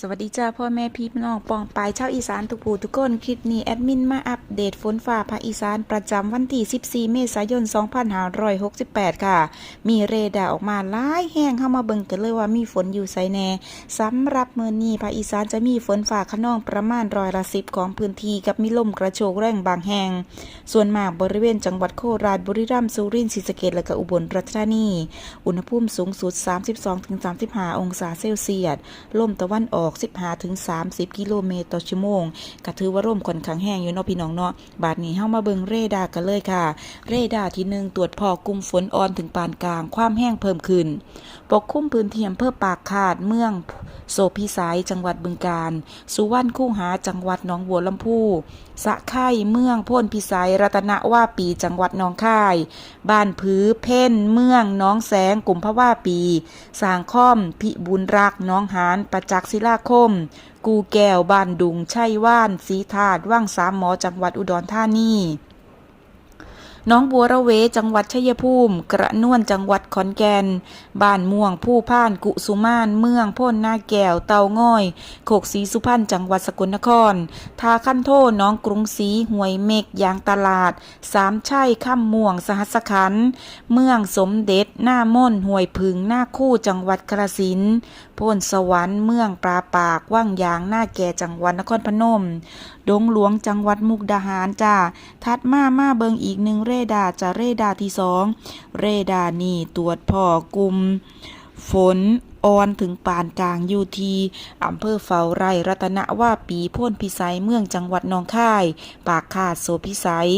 สวัสดีจ้าพ่อแม่พี่น้องปองปายชาวอีสานทุกผู้ทุกคนคลิปนี้แอดมินมาอัปเดตฝนฟ้าภาคอีสานประจำวันที่ 14 เมษายน 2568 ค่ะ มีเรดาร์ออกมาหลายแห้งเข้ามาเบิ่งกันเลยว่ามีฝนอยู่ไสแน่สำหรับมื้อนี้ภาคอีสานจะมีฝนฟ้าขนองประมาณร้อยละสิบของพื้นที่กับมีลมกระโชกแรงบางแห่งส่วนมากบริเวณจังหวัดโคราชบุรีรัมย์สุรินทร์ศรีสะเกษและก็อุบลราชธานีอุณหภูมิสูงสุด 32-35 องศาเซลเซียสลมตะวันออก15-30 กิโลเมตรต่อชั่วโมงก็ถือว่าร่มค่อนข้างแห้งอยู่เนาะพี่น้องเนาะบาดนี้เฮามาเบิ่งเรดาร์กันเลยค่ะ เรดาร์ที่หนึ่งตรวจพอกลุ่มฝนอ่อนถึงปานกลาง ความแห้งเพิ่มขึ้น ปกคลุมพื้นที่อำเภอปากขาดเมืองโสพิสัยจังหวัดบึงกาฬสุวรรณคูหาจังหวัดหนองบัวลำพูสะไข่เมืองพ่นพิสัยรัตนว่าปีจังหวัดหนองคาย บ้านผือเพ่นเมืองน้องแสงกลุ่มพระว่าปี สางค่อมพิบุญรักน้องหานประจักษ์ศิลาคม กูแก้วบ้านดุง ชัยว่าน สีธาดว่างสามหมอจังหวัดอุดรธานี น้องบัวระเวจังหวัดชัยภูมิ กระนวนจังหวัดขอนแก่น บ้านม่วงผู้พ่านกุสุมาน เมืองพ่นนาแก้วเตาง่อย โขกศรีสุพรรณจังหวัดสกลนคร ทาขั้นโทน้องกรุงศรีหวยเมกยางตลาด สามชัยข้ามม่วงสหัสขัน เมืองสมเด็จหน้าม่นห่วยพึงหน้าคู่จังหวัดกระสินธุ์โพนสวรรค์เมืองปราปากว่างยางหน้าแก่จังหวัดนครพนม ดงหลวงจังหวัดมุกดาหารจ้าถัดมามาเบิงอีกหนึ่งเรดาจะเรดาที่สองเรดานี่ตรวจพ่อกลุ่มฝนอ่อนถึงปานกลางยูทีอำเภอเฝ้าไร่รัตนว่าปีพ่นพิสัยเมืองจังหวัดนองคาย ปากขาดโสพิสัย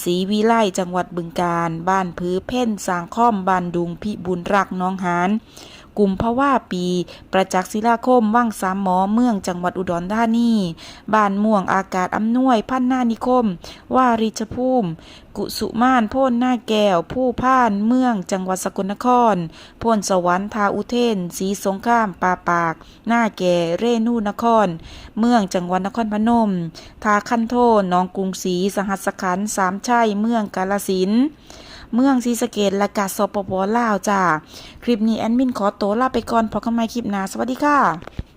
ศรีวิไลจังหวัดบึงการ บ้านพื้เพ่นสางค่อมบ้านดุงพิบุญรักน้องหาน กลุ่มพะว่าปี ประจักษ์ศิลาคมว่างสามหมอเมืองจังหวัดอุดรธานีบ้านม่วงอากาศอำนวย พันนานิคม ว่าริชภูมิ กุสุมานโพ่นหน้าแก้ว ผู้พ่านเมืองจังหวัดสกลนครพ่นสวรรค์ทาอุเทนศรีสงครามปาปาก หน้าแก่เรนูนคร เมืองจังหวัดนครพนม ทาคันโทนหนองกรุงศรีสหัสขันสามชัยเมืองกาลสิน เมืองซีสเกตและกาสปปลาวจ้า คลิปนี้แอดมินขอตัวลาไปก่อนพบกันใหม่คลิปหน้าสวัสดีค่ะ